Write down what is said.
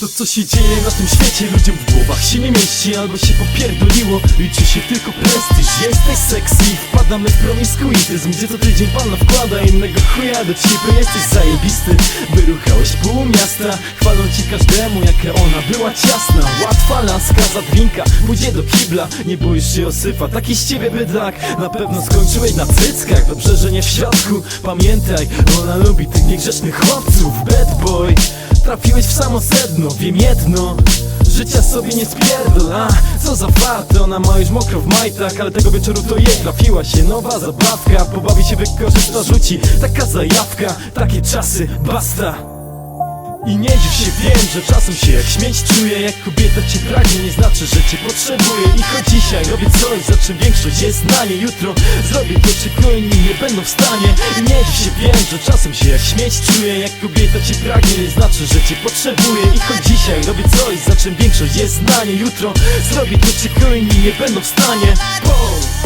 To co się dzieje na tym świecie. Ludziom w głowach się nie mieści Albo się popierdoliło. Liczy się tylko prestiż Jesteś sexy. Wpadamy w promiskuityzm Gdzie co tydzień pan wkłada Innego chuja do ciebie Jesteś zajebisty Wyruchałeś pół miasta. Chwalą ci każdemu Jaka ona była ciasna. Łatwa laska za drinka Pójdzie do kibla. Nie boisz się osyfa Taki z ciebie bydlak Na pewno skończyłeś na cyckach Dobrze, że nie w środku Pamiętaj Ona lubi tych niegrzecznych chłopców. Bad boy Trafiłeś w samo sedno. Wiem jedno Życia sobie nie spierdol, a? Co za fart Ona ma już mokro w majtach, ale tego wieczoru to jej trafiła się nowa zabawka. Pobawi się, wykorzysta, rzuci. Taka zajawka, takie czasy, basta i nie dziw się, wiem, że czasem się jak śmieć czuję Jak kobieta cię pragnie, nie znaczy, że cię potrzebuje I choć dzisiaj robię coś, za czym większość jest na nie Jutro zrobię to, czego inni nie będą w stanie. I nie dziw się, wiem, że czasem się jak śmieć czuję Jak kobieta cię pragnie, nie znaczy, że cię potrzebuje I choć dzisiaj robię coś, za czym większość jest na nie Jutro zrobię to, czego inni nie będą w stanie. Boom!